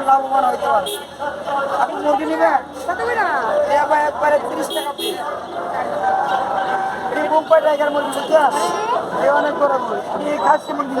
লাভবান হইতে আপনি মুরগি নেবেন করে একবারে তিরিশ টাকা পিস মুম্বাই টাইগার মুরগি বুঝছেন এই অনেক বড় মুরগি খাসি মুরগি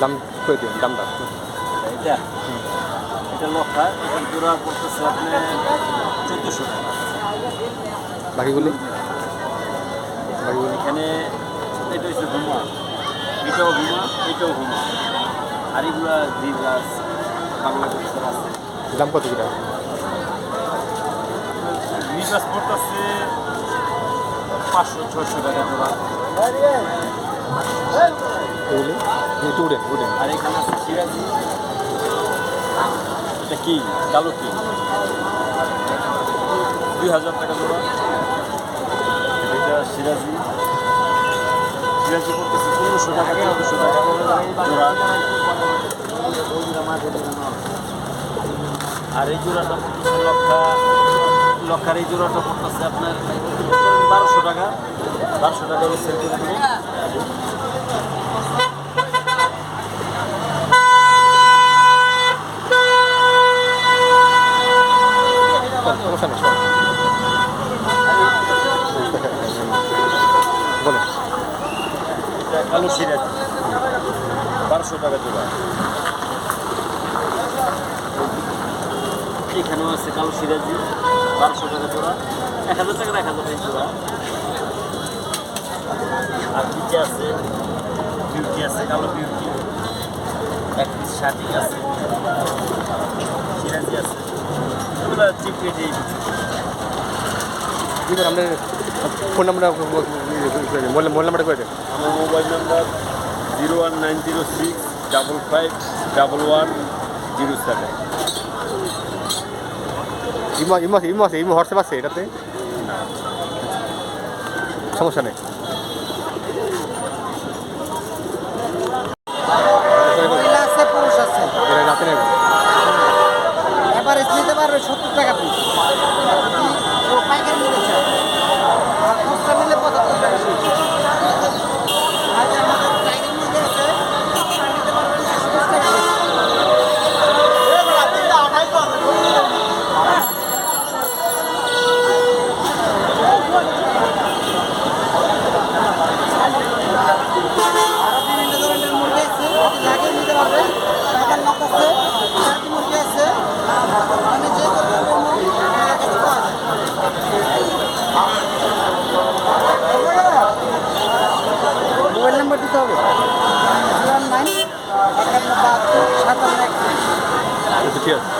দাম করে দিন দামটা? এটা এটা লক্ষা এটা জোড়া করতেছে আপনি চোদ্দোশো টাকা। বাকিগুলি? বাকিগুলি? এখানে এটা হচ্ছে হুমা। এটাও হুমা এটাও হুমা। আর এগুলা দিরাজ বাংলা কবুতর আছে। দাম কত কিটা পড়তেছে পাঁচশো ছশো টাকা জোড়া। এগুলি? আর এখানে আছে সিরাজি এটা কি কালো কি দুই হাজার টাকা জোড়া এটা সিরাজি সিরাজি করতেছে পনেরোশো টাকা চোদ্দোশো টাকা জোড়া আর এই জোড়াটা লক্ষা লক্ষার এই জোড়াটা পড়তেছে আপনার বারোশো টাকা বারোশো টাকা কালো সিরাজি বারোশো টাকা জোড়া। এখানেও আছে কালো সিরাজি, বারোশো টাকা জোড়া। এক হাজার টাকা এক হাজার টাকা জোড়া। আর নিচে আছে বিউটি আছে, কালো বিউটি এক পিস শার্টিং আছে। সিরাজি আছে। এগুলো চিপ আপনার ফোন নাম্বারটা মোবাইল মোবাইল নাম্বারটা করে দেন আমার mobile number zero one nine zero six double five double one zero seven. Imo imo আছে ইমো আছে ইমো হোয়াটসঅ্যাপ আছে এটাতে? সমস্যা নেই। মহিলা আছে পুরুষ আছে। রাতে নেব। নিতে পারবে সত্তর টাকা পিস ও পাইকারি নিতে চায় আর খুচরা নিলে পঁচাত্তর টাকা পিস আর যে আমাদের টাইগার মুরগি আছে ওটা নিতে পারবেন একশো বিশ টাকা piece। আরও বিভিন্ন ধরনের মুরগি আছে যদি লাগে নিতে পারবেন টাইগার নক আছে জাতি মুরগি আছে মানে যে ধরনের মুরগি আমার কাছে পাওয়া যায় মোবাইল নাম্বার দিতে হবে নাইন একান্ন বাহাত্তর সাতান্ন এক ঠিক আছে